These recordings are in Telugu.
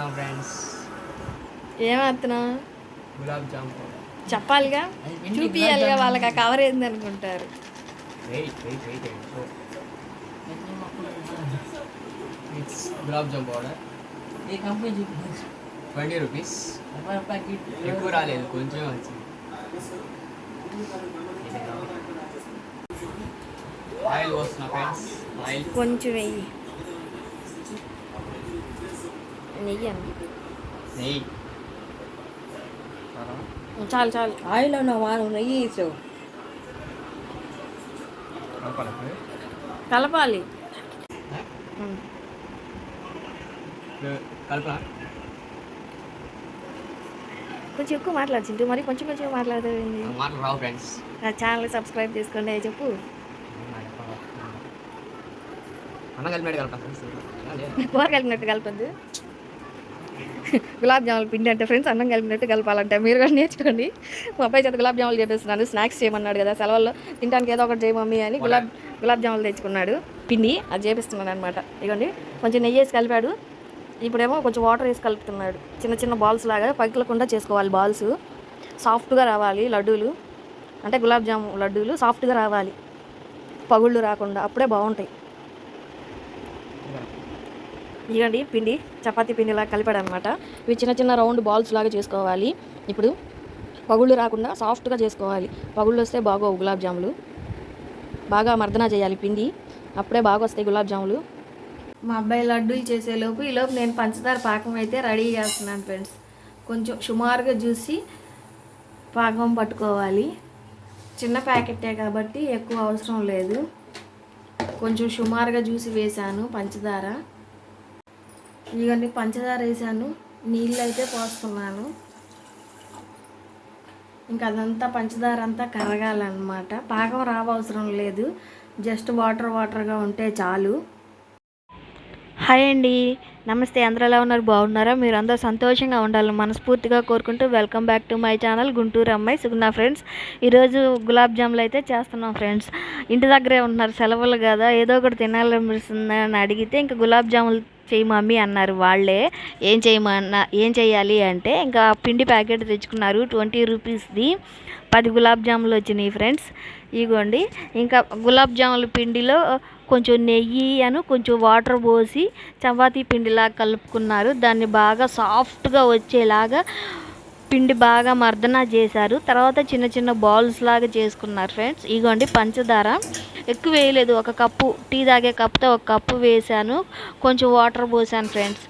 వేస్తున్నాం ఫ్రెండ్స్ ఏమవుతున్నావు గులాబ్ జామ్ చెప్పాలిగా? చూపియాలిగా వాళ్ళకి ఆ కవర్ ఏంది అనుకుంటారు wait wait wait. It's gulab jam powder A company చూపించు ట్వంటీ రూపీస్ ఎక్కువ రాలేదు కొంచెం వచ్చింది ఆయిల్ పోస్తున్నా ఫ్రెండ్స్ ఆయిల్ కొంచెం వెయ్యి. నెయ్యి అన్న నెయ్యి. చాలు చాలు. ఆయిల్ ఉన్నావా నువ్వు నెయ్యి వేసావు కలపాలి కొంచెం ఎక్కువ మాట్లాడుతుంటే మరి కొంచెం కొంచెం మాట్లాడేది మాటలు రావు ఫ్రెండ్స్. నా ఛానల్ సబ్స్క్రైబ్ చేసుకోండి చెప్పు. కూర కలిపినట్టు కలపద్దు. గులాబ్ జాములు పిండి అంటే ఫ్రెండ్స్ అన్నం కలిపినట్టు కలపాలంటే మీరు కూడా నేర్చుకోండి. మా అబ్బాయి చేత గులాబ్ జాములు చేపిస్తున్నాను స్నాక్స్ చేయమన్నాడు కదా సెలవుల్లో తినడానికి ఏదో ఒకటి చేయ మమ్మీ అని గులాబ్ గులాబ్ జాములు తెచ్చుకున్నాడు. పిండి అది చేపిస్తున్నాను అనమాట ఇదిగోండి కొంచెం నెయ్యి వేసి కలిపాడు. ఇప్పుడేమో కొంచెం వాటర్ వేసి కలుపుతున్నాడు. చిన్న చిన్న బాల్స్ లాగా పగిలకుండా చేసుకోవాలి బాల్స్. సాఫ్ట్గా రావాలి లడ్డూలు. అంటే గులాబ్ జాము లడ్డూలు సాఫ్ట్గా రావాలి. పగుళ్ళు రాకుండా అప్పుడే బాగుంటాయి. ఇదండి పిండి చపాతీ పిండిలా కలిపాడు అనమాట ఇవి చిన్న చిన్న రౌండ్ బాల్స్ లాగా చేసుకోవాలి. ఇప్పుడు పగుళ్ళు రాకుండా సాఫ్ట్గా చేసుకోవాలి. పగుళ్ళు వస్తే బాగోవు గులాబ్ జాములు. బాగా మర్దన చేయాలి పిండి. అప్పుడే బాగా వస్తాయి గులాబ్ జాములు. మా అబ్బాయి లడ్డూలు చేసేలోపు ఈలోపు నేను పంచదార పాకం అయితే రెడీ చేస్తున్నాను ఫ్రెండ్స్. కొంచెం సుమారుగా చూసి పాకం పట్టుకోవాలి. చిన్న ప్యాకెటే కాబట్టి ఎక్కువ అవసరం లేదు. కొంచెం సుమారుగా చూసి వేశాను పంచదార. ఇవన్నీ పంచదార వేసాను నీళ్ళు అయితే పోస్తున్నాను. ఇంకా అదంతా పంచదార అంతా కరగాలన్నమాట. పాకం రావవసరం లేదు. జస్ట్ వాటర్ వాటర్గా ఉంటే చాలు. హాయ్ అండి. నమస్తే అందరూ ఎలా ఉన్నారు? బాగున్నారా? మీరు అందరూ సంతోషంగా ఉండాలని మనస్ఫూర్తిగా కోరుకుంటూ welcome back to my channel Guntur అమ్మాయి సుగుణ ఫ్రెండ్స్. ఈరోజు గులాబ్ జాములు అయితే చేస్తున్నాం ఫ్రెండ్స్. ఇంటి దగ్గరే ఉంటున్నారు సెలవులు కదా ఏదో ఒకటి తినాలనిపిస్తుంది అని అడిగితే ఇంకా గులాబ్ జాములు చేయి మమ్మీ అన్నారు వాళ్ళే. ఏం చేయమన్నా ఏం చేయాలి అంటే ఇంకా పిండి ప్యాకెట్ తెచ్చుకున్నారు ట్వంటీ రూపీస్ది. పది గులాబ్ జాములు వచ్చినాయి ఫ్రెండ్స్. ఇగోండి ఇంకా గులాబ్ జాముల పిండిలో కొంచెం నెయ్యి అను కొంచెం వాటర్ పోసి చపాతీ పిండిలాగా కలుపుకున్నారు. దాన్ని బాగా సాఫ్ట్గా వచ్చేలాగా పిండి బాగా మర్దన చేశారు. తర్వాత చిన్న చిన్న బాల్స్ లాగా చేసుకున్నారు ఫ్రెండ్స్. ఇగోండి పంచదార. ఎక్కువ వేయలేదు. ఒక కప్పు టీ తాగే కప్తో ఒక కప్పు వేసాను కొంచెం వాటర్ పోసాను ఫ్రెండ్స్.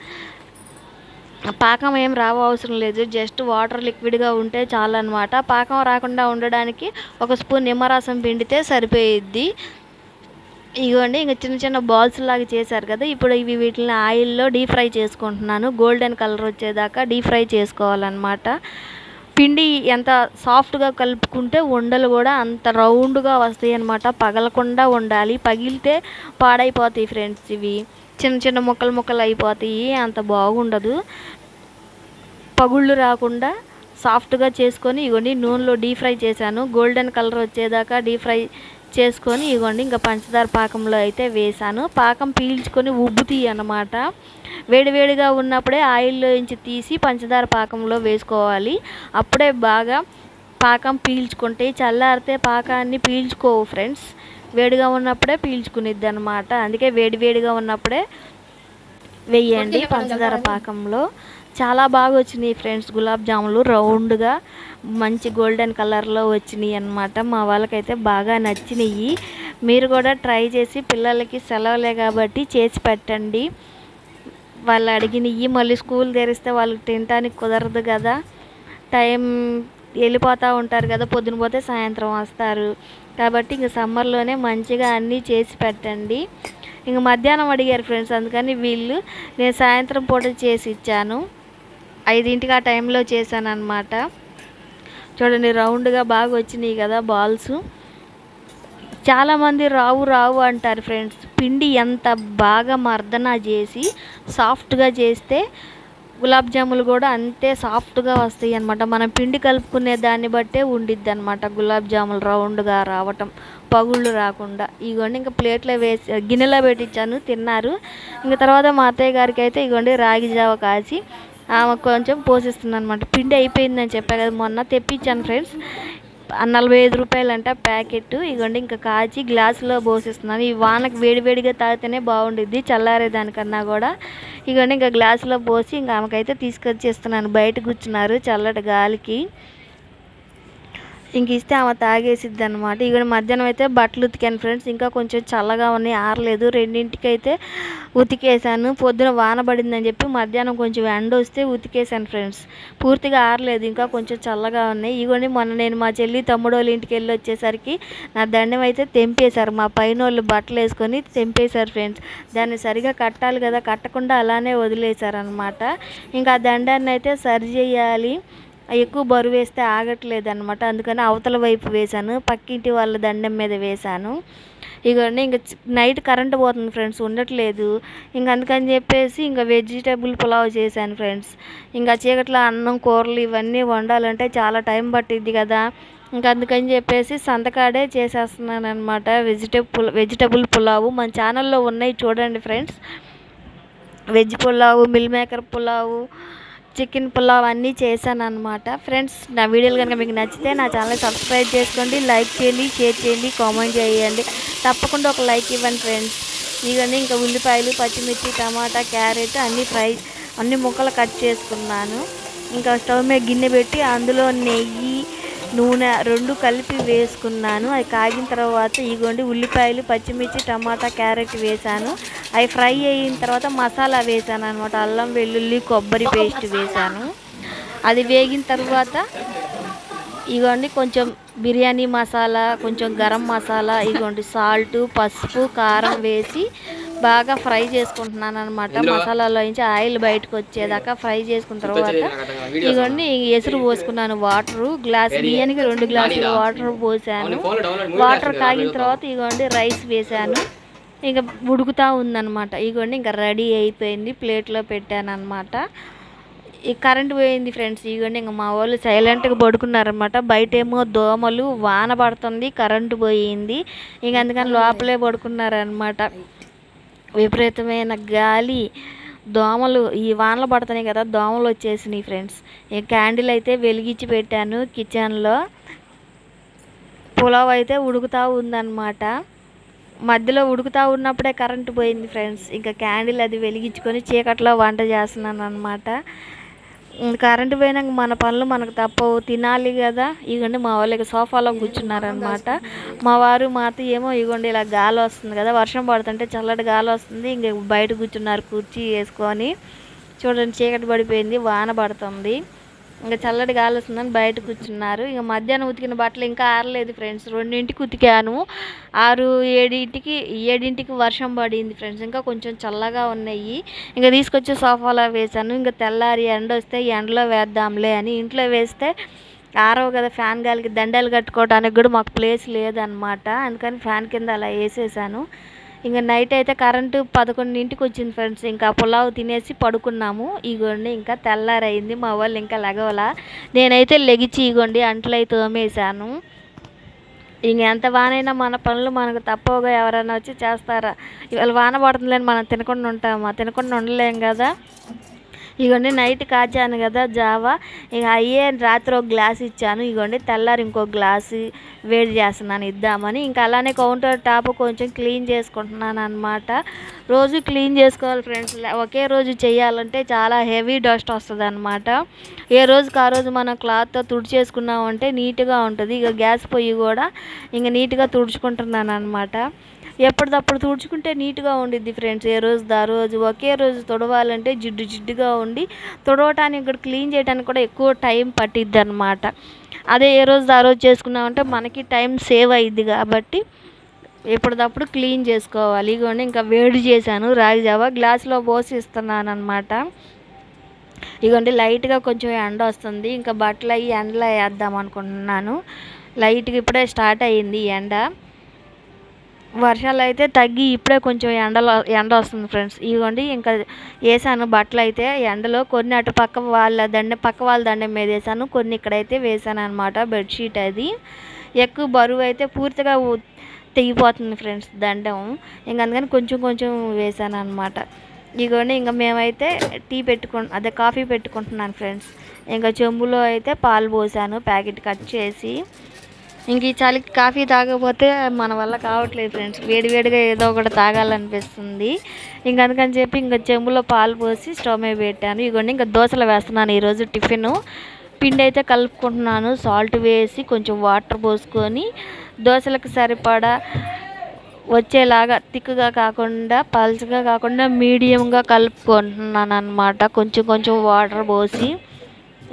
పాకం ఏం రావ అవసరం లేదు. జస్ట్ వాటర్ లిక్విడ్గా ఉంటే చాలు అనమాట పాకం రాకుండా ఉండడానికి ఒక స్పూన్ నిమ్మరసం పిండితే సరిపోయిద్ది. ఇగోండి ఇంకా చిన్న చిన్న బాల్స్ లాగా చేశారు కదా ఇప్పుడు ఇవి వీటిని ఆయిల్లో డీప్ ఫ్రై చేసుకుంటున్నాను. గోల్డెన్ కలర్ వచ్చేదాకా డీప్ ఫ్రై చేసుకోవాలన్నమాట. పిండి ఎంత సాఫ్ట్గా కలుపుకుంటే ఉండలు కూడా అంత రౌండ్గా వస్తాయి అన్నమాట. పగలకుండా ఉండాలి. పగిలితే పాడైపోతాయి ఫ్రెండ్స్ ఇవి. చిన్న చిన్న ముక్కలు ముక్కలు అయిపోతాయి. అంత బాగుండదు. పగుళ్ళు రాకుండా సాఫ్ట్గా చేసుకొని ఇగోండి నూనెలో డీప్ ఫ్రై చేశాను. గోల్డెన్ కలర్ వచ్చేదాకా డీప్ ఫ్రై చేసుకొని ఇగోండి ఇంకా పంచదార పాకంలో అయితే వేసాను పాకం పీల్చుకొని ఉబ్బుతాయి అన్నమాట. వేడివేడిగా ఉన్నప్పుడే ఆయిల్లో నుంచి తీసి పంచదార పాకంలో వేసుకోవాలి. అప్పుడే బాగా పాకం పీల్చుకుంటే చల్లారితే పాకాన్ని పీల్చుకోవు ఫ్రెండ్స్. వేడిగా ఉన్నప్పుడే పీల్చుకునిద్ది అనమాట అందుకే వేడివేడిగా ఉన్నప్పుడే వెయ్యండి పంచదార పాకంలో. చాలా బాగా వచ్చినాయి ఫ్రెండ్స్. గులాబ్ జాములు రౌండ్గా మంచి గోల్డెన్ కలర్లో వచ్చినాయి అన్నమాట. మా వాళ్ళకైతే బాగా నచ్చినాయి మీరు కూడా ట్రై చేసి పిల్లలకి సెలవులే కాబట్టి చేసి పెట్టండి. వాళ్ళు అడిగినవి మళ్ళీ స్కూల్ తెరిస్తే వాళ్ళకి తినడానికి కుదరదు కదా. టైం వెళ్ళిపోతూ ఉంటారు కదా. పొద్దున పోతే సాయంత్రం వస్తారు. కాబట్టి ఇంక సమ్మర్లోనే మంచిగా అన్నీ చేసి పెట్టండి. ఇంక మధ్యాహ్నం అడిగారు ఫ్రెండ్స్. అందుకని వీళ్ళు నేను సాయంత్రం పూట చేసి ఇచ్చాను. ఐదింటికి ఆ టైంలో చేశాను అనమాట చూడండి రౌండ్గా బాగా వచ్చినాయి కదా బాల్స్. చాలామంది రావు రావు అంటారు ఫ్రెండ్స్. పిండి ఎంత బాగా మర్దన చేసి సాఫ్ట్గా చేస్తే గులాబ్ జాములు కూడా అంతే సాఫ్ట్గా వస్తాయి అనమాట మనం పిండి కలుపుకునే దాన్ని బట్టే ఉండిద్ది అనమాట గులాబ్ జాములు రౌండ్గా రావటం పగుళ్ళు రాకుండా. ఇగోండి ఇంకా ప్లేట్లో వేసి గిన్నెలో పెట్టించాను తిన్నారు. ఇంకా తర్వాత మా అత్తయ్య గారికి అయితే ఇగోండి రాగి జావ కాచి కొంచెం పోషిస్తుంది అనమాట పిండి అయిపోయిందని చెప్పారు కదా మొన్న తెప్పించాను ఫ్రెండ్స్. నలభై ఐదు రూపాయలు అంట ప్యాకెట్ ఇగోండి ఇంకా కాచి గ్లాసులో పోసిస్తున్నాను. ఈ వానకి వేడివేడిగా తాగితేనే బాగుండిద్ది చల్లారే దానికన్నా కూడా. ఇగోండి ఇంకా గ్లాసులో పోసి ఇంకా ఆమెకైతే తీసుకొచ్చేస్తున్నాను. బయట కూర్చున్నారు చల్లటి గాలికి. ఇంక ఇస్తే ఆమె తాగేసిద్ది అనమాట ఇక్కడ మధ్యాహ్నం అయితే బట్టలు ఉతికాను ఫ్రెండ్స్. ఇంకా కొంచెం చల్లగా ఉన్నాయి. ఆరలేదు. రెండింటికి అయితే ఉతికేసాను పొద్దున వాన పడిందని చెప్పి మధ్యాహ్నం కొంచెం ఎండ వస్తే ఉతికేసాను ఫ్రెండ్స్. పూర్తిగా ఆరలేదు. ఇంకా కొంచెం చల్లగా ఉన్నాయి. ఇగోండి మొన్న నేను మా చెల్లి తమ్ముడు వాళ్ళ ఇంటికి వెళ్ళి వచ్చేసరికి నా దండం అయితే తెంపేశారు. మా పైన వాళ్ళు బట్టలు వేసుకొని తెంపేశారు ఫ్రెండ్స్. దాన్ని సరిగా కట్టాలి కదా. కట్టకుండా అలానే వదిలేశారనమాట ఇంకా ఆ దండాన్ని అయితే సరి చేయాలి. ఎక్కువ బరువు వేస్తే ఆగట్లేదు అనమాట అందుకని అవతల వైపు వేశాను. పక్కింటి వాళ్ళ దండం మీద వేశాను. ఇగోండి ఇంకా నైట్ కరెంట్ పోతుంది ఫ్రెండ్స్ ఉండట్లేదు. ఇంకా అందుకని చెప్పేసి ఇంకా వెజిటేబుల్ పులావ్ చేశాను ఫ్రెండ్స్. ఇంకా చీకట్లో అన్నం కూరలు ఇవన్నీ వండాలంటే చాలా టైం పట్టిద్ది కదా. ఇంకా అందుకని చెప్పేసి సంతకాడే చేసేస్తున్నాను అనమాట వెజిటేబుల్ వెజిటేబుల్ పులావు మన ఛానల్లో ఉన్నాయి చూడండి friends. Veg pulao meal maker pulao chicken pulao అన్నీ చేశాను అనమాట ఫ్రెండ్స్ నా వీడియోలు కనుక మీకు నచ్చితే నా ఛానల్ సబ్స్క్రైబ్ చేసుకోండి లైక్ చేయండి షేర్ చేయండి కామెంట్ చేయండి. తప్పకుండా ఒక లైక్ ఇవ్వండి ఫ్రెండ్స్ ఇవన్నీ ఇంకా ఉల్లిపాయలు పచ్చిమిర్చి టమాటా క్యారెట్ అన్నీ ఫ్రై అన్ని ముక్కలు కట్ చేసుకున్నాను. ఇంకా స్టవ్ మీద గిన్నె పెట్టి అందులో నెయ్యి నూనె రెండు కలిపి వేసుకున్నాను. అవి కాగిన తర్వాత ఇగోండి ఉల్లిపాయలు పచ్చిమిర్చి టమాటా క్యారెట్ వేసాను అవి ఫ్రై అయిన తర్వాత మసాలా వేసాను అనమాట అల్లం వెల్లుల్లి కొబ్బరి పేస్ట్ వేసాను అది వేగిన తర్వాత ఇగోండి కొంచెం బిర్యానీ మసాలా కొంచెం గరం మసాలా ఇగోండి సాల్ట్ పసుపు కారం వేసి బాగా ఫ్రై చేసుకుంటున్నాను అనమాట మసాలాలో నుంచి ఆయిల్ బయటకు వచ్చేదాకా ఫ్రై చేసుకున్న తర్వాత ఇవన్నీ ఎసురు పోసుకున్నాను వాటర్ గ్లాస్ బియ్యానికి రెండు గ్లాసులు వాటర్ పోసాను. వాటర్ కాగిన తర్వాత ఇగోండి రైస్ వేసాను. ఇంకా ఉడుకుతా ఉందన్నమాట. ఇగోండి ఇంకా రెడీ అయిపోయింది ప్లేట్లో పెట్టాను అనమాట ఈ కరెంట్ పోయింది ఫ్రెండ్స్ ఇగోండి ఇంకా మా వాళ్ళు సైలెంట్గా పడుకున్నారనమాట బయట ఏమో దోమలు వాన పడుతుంది కరెంటు పోయింది. ఇంక అందుకని లోపలే పడుకున్నారనమాట విపరీతమైన గాలి దోమలు ఈ వానలు పడుతున్నాయి కదా దోమలు వచ్చేసినాయి ఫ్రెండ్స్ ఈ క్యాండిల్ అయితే వెలిగించి పెట్టాను కిచెన్లో పులావ్ అయితే ఉడుకుతూ ఉందన్నమాట. మధ్యలో ఉడుకుతూ ఉన్నప్పుడే కరెంటు పోయింది ఫ్రెండ్స్ ఇంకా క్యాండిల్ అది వెలిగించుకొని చీకట్లో వంట చేస్తున్నాను అనమాట కరెంటు పోయినాక మన పనులు మనకు తప్పవు. తినాలి కదా. ఇగోండి మా వాళ్ళకి సోఫాలో కూర్చున్నారనమాట. మా వారు మా ఏమో ఇగోండి ఇలా గాలి వస్తుంది కదా. వర్షం పడుతుంటే చల్లటి గాలి వస్తుంది. ఇంక బయట కూర్చున్నారు కుర్చీ వేసుకొని. చూడండి చీకటి పడిపోయింది వాన పడుతుంది. ఇంకా చల్లటి గాలి వస్తుందని బయట కూర్చున్నారు. ఇంకా మధ్యాహ్నం ఉతికిన బట్టలు ఇంకా ఆరలేదు ఫ్రెండ్స్. రెండింటికి ఉతికాను. ఆరు ఏడింటికి ఏడింటికి వర్షం పడింది ఫ్రెండ్స్. ఇంకా కొంచెం చల్లగా ఉన్నాయి. ఇంకా తీసుకొచ్చి సోఫాలో వేసాను ఇంకా తెల్లారి ఎండ వస్తే ఎండలో వేద్దాంలే అని ఇంట్లో వేస్తే ఆరవు కదా ఫ్యాన్ గాలికి దండాలు కట్టుకోవడానికి కూడా మాకు ప్లేస్ లేదనమాట అందుకని ఫ్యాన్ కింద అలా వేసేసాను. ఇంకా నైట్ అయితే కరెంటు పదకొండింటికి వచ్చింది ఫ్రెండ్స్. ఇంకా పులావ్ తినేసి పడుకున్నాము. ఇగోండి ఇంకా తెల్లారైంది. మా వాళ్ళు ఇంకా లెగవల. నేనైతే లెగిచి ఇగోండి అంట్లు అయితే తోమేశాను. ఇంక ఎంత వానైనా మన పనులు మనకు తప్పవుగా. ఎవరైనా వచ్చి చేస్తారా? ఇవాళ వాన పడుతుందని మనం తినకుండా ఉంటామా? తినకుండా ఉండలేం కదా. ఇగోండి నైట్ కాచాను కదా జావా. ఇక అయ్యే రాత్రి ఒక గ్లాస్ ఇచ్చాను. ఇగోండి తెల్లారి ఇంకో గ్లాసు వేడి చేస్తున్నాను ఇద్దామని. ఇంకా అలానే కౌంటర్ టాప్ కొంచెం క్లీన్ చేసుకుంటున్నాను అనమాట రోజు క్లీన్ చేసుకోవాలి ఫ్రెండ్స్. ఒకే రోజు చేయాలంటే చాలా హెవీ డస్ట్ వస్తుంది అనమాట ఏ రోజుకి ఆ రోజు మనం క్లాత్తో తుడిచేసుకున్నామంటే నీట్గా ఉంటుంది. ఇక గ్యాస్ పొయ్యి కూడా ఇంక నీట్గా తుడుచుకుంటున్నాను అనమాట ఎప్పటిదప్పుడు తుడుచుకుంటే నీట్గా ఉండిద్ది ఫ్రెండ్స్. ఏ రోజు దా రోజు ఒకే రోజు తుడవాలంటే జిడ్డు జిడ్డుగా ఉండి తుడవటానికి కూడా క్లీన్ చేయడానికి కూడా ఎక్కువ టైం పట్టిద్ది అనమాట అదే ఏ రోజు ఆ రోజు చేసుకున్నామంటే మనకి టైం సేవ్ అయ్యిద్ది కాబట్టి ఎప్పటిదప్పుడు క్లీన్ చేసుకోవాలి. ఇగోండి ఇంకా వేడి చేశాను. రాగి జావా గ్లాస్లో పోసి ఇస్తున్నాను అనమాట ఇగోండి లైట్గా కొంచెం ఎండ వస్తుంది. ఇంకా బట్టలు అవి ఎండలో వేద్దాం అనుకుంటున్నాను. లైట్గా ఇప్పుడే స్టార్ట్ అయ్యింది ఈ ఎండ. వర్షాలు అయితే తగ్గి ఇప్పుడే కొంచెం ఎండలో ఎండ వస్తుంది ఫ్రెండ్స్. ఇదిగోండి ఇంకా వేసాను బట్టలు అయితే ఎండలో కొన్ని అటు పక్క వాళ్ళ దండ పక్క వాళ్ళ దండం మీద వేసాను. కొన్ని ఇక్కడైతే వేసాను అనమాట బెడ్షీట్ అది. ఎక్కువ బరువు అయితే పూర్తిగా తెగిపోతుంది ఫ్రెండ్స్ దండం. ఇంక అందుకని కొంచెం కొంచెం వేసాను అనమాట ఇదిగోండి ఇంకా మేమైతే టీ పెట్టుకు అదే కాఫీ పెట్టుకుంటున్నాను ఫ్రెండ్స్. ఇంకా చెంబులో అయితే పాలు పోసాను ప్యాకెట్ కట్ చేసి. ఇంక ఈ చలికి కాఫీ తాగకపోతే మన వల్ల కావట్లేదు ఫ్రెండ్స్ వేడివేడిగా ఏదో ఒకటి తాగాలనిపిస్తుంది. ఇంక అందుకని చెప్పి ఇంకా చెంబులో పాలు పోసి స్టవ్ మీద పెట్టాను. ఇగోండి ఇంకా దోశలు వేస్తున్నాను ఈరోజు టిఫిన్. పిండి అయితే కలుపుకుంటున్నాను. సాల్ట్ వేసి కొంచెం వాటర్ పోసుకొని దోశలకు సరిపడా వచ్చేలాగా తిక్కుగా కాకుండా పల్చగా కాకుండా మీడియంగా కలుపుకుంటున్నాను అనమాట కొంచెం కొంచెం వాటర్ పోసి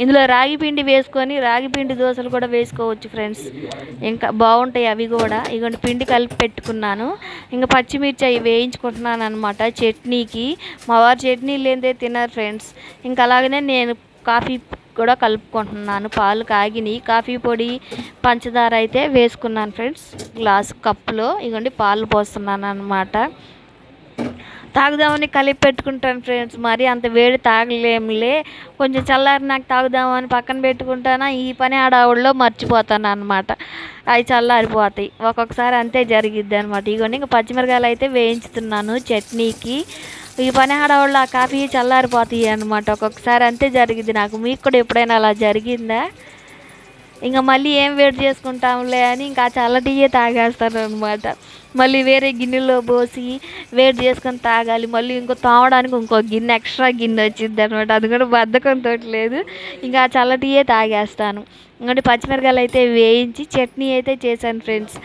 ఇందులో రాగి పిండి వేసుకొని రాగి పిండి దోశలు కూడా వేసుకోవచ్చు ఫ్రెండ్స్ ఇంకా బాగుంటాయి అవి కూడా. ఇగోండి పిండి కలిపి పెట్టుకున్నాను. ఇంకా పచ్చిమిర్చి అవి వేయించుకుంటున్నాను అనమాట చట్నీకి. మా వారు చట్నీ లేదే తినరు ఫ్రెండ్స్ ఇంకా అలాగనే నేను కాఫీ కూడా కలుపుకుంటున్నాను. పాలు కాగిని కాఫీ పొడి పంచదార అయితే వేసుకున్నాను ఫ్రెండ్స్ గ్లాస్ కప్పులో. ఇగోండి పాలు పోస్తున్నాను అనమాట తాగుదామని కలిపి పెట్టుకుంటాను ఫ్రెండ్స్ మరి అంత వేడి తాగలేములే. కొంచెం చల్లారి నాకు తాగుదామని పక్కన పెట్టుకుంటానా ఈ పని ఆడావుల్లో మర్చిపోతాను అనమాట అవి చల్లారిపోతాయి. ఒక్కొక్కసారి అంతే జరిగిద్ది అనమాట ఇగోండి ఇంకా పచ్చిమిరకాయలు అయితే వేయించుతున్నాను చట్నీకి. ఈ పని ఆడవాళ్ళు ఆ కాఫీ చల్లారిపోతాయి అనమాట ఒక్కొక్కసారి అంతే జరిగింది నాకు. మీకు కూడా ఎప్పుడైనా అలా జరిగిందా? ఇంకా మళ్ళీ ఏం వేడి చేసుకుంటాంలే అని ఇంకా చల్లటియే తాగేస్తారు అనమాట మళ్ళీ వేరే గిన్నెలో పోసి వేడి చేసుకొని తాగాలి. మళ్ళీ ఇంకో తాగడానికి ఇంకో గిన్నె ఎక్స్ట్రా గిన్నె వచ్చింది అనమాట అది కూడా బద్ధకంతో లేదు. ఇంకా ఆ చల్లటియే తాగేస్తాను. ఇంకోటి పచ్చిమిరకాయలు అయితే వేయించి చట్నీ అయితే చేశాను ఫ్రెండ్స్.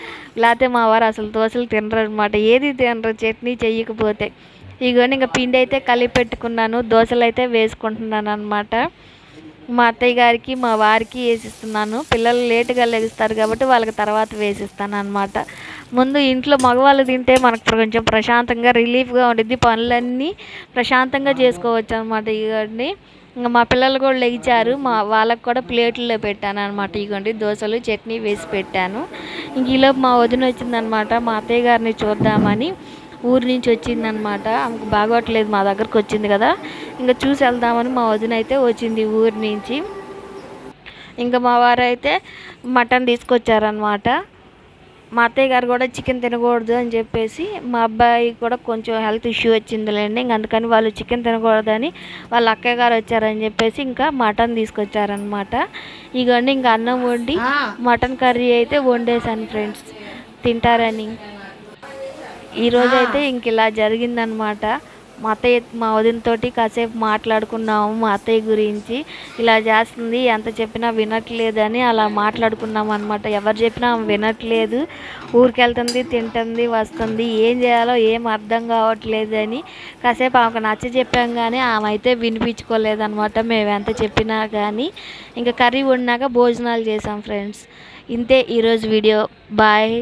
లేకపోతే మా వారు అసలు దోశలు తినరు అనమాట ఏది తినరు చట్నీ చెయ్యకపోతే ఇగోని ఇంకా పిండి అయితే కలిపి పెట్టుకున్నాను. దోశలు అయితే వేసుకుంటున్నాను అనమాట మా అత్తయ్య గారికి మా వారికి వేసిస్తున్నాను. పిల్లలు లేటుగా లెగుస్తారు కాబట్టి వాళ్ళకి తర్వాత వేసిస్తాను అనమాట ముందు ఇంట్లో మగవాళ్ళు తింటే మనకు కొంచెం ప్రశాంతంగా రిలీఫ్గా ఉండిద్ది. పనులన్నీ ప్రశాంతంగా చేసుకోవచ్చు అనమాట ఇవన్నీ ఇంకా మా పిల్లలు కూడా లెగిచారు మా వాళ్ళకి కూడా ప్లేట్లో పెట్టాను అనమాట ఇగోండి. దోశలు చట్నీ వేసి పెట్టాను. ఇంక ఈలోపు మా వదిన వచ్చిందనమాట మా అత్తయ్య గారిని చూద్దామని ఊరి నుంచి వచ్చిందనమాట ఆమెకు బాగోట్లేదు మా దగ్గరకు వచ్చింది కదా. ఇంకా చూసి వెళ్దామని మా వదిన అయితే వచ్చింది ఊరి నుంచి. ఇంకా మా వారు అయితే మటన్ తీసుకొచ్చారనమాట మా అత్తయ్య గారు కూడా చికెన్ తినకూడదు అని చెప్పేసి మా అబ్బాయి కూడా కొంచెం హెల్త్ ఇష్యూ వచ్చిందిలేండి ఇంక అందుకని వాళ్ళు చికెన్ తినకూడదని వాళ్ళ అక్కయ్య గారు వచ్చారని చెప్పేసి ఇంకా మటన్ తీసుకొచ్చారనమాట ఇగోండి ఇంకా అన్నం వండి మటన్ కర్రీ అయితే వండేసాను ఫ్రెండ్స్ తింటారని. ఈరోజు అయితే ఇంక ఇలా జరిగిందనమాట మా అత్తయ్య మా వదినతోటి కాసేపు మాట్లాడుకున్నాము మా అత్తయ్య గురించి. ఇలా చేస్తుంది ఎంత చెప్పినా వినట్లేదని అలా మాట్లాడుకున్నాం అనమాట ఎవరు చెప్పినా ఆమె వినట్లేదు. ఊరికెళ్తుంది తింటుంది వస్తుంది. ఏం చేయాలో ఏం అర్థం కావట్లేదు అని కాసేపు ఆమెకు నచ్చ చెప్పాం కానీ ఆమె అయితే వినిపించుకోలేదన్నమాట. మేము ఎంత చెప్పినా కానీ ఇంకా కర్రీ వండినాక భోజనాలు చేసాం ఫ్రెండ్స్. ఇంతే ఈరోజు వీడియో. బాయ్.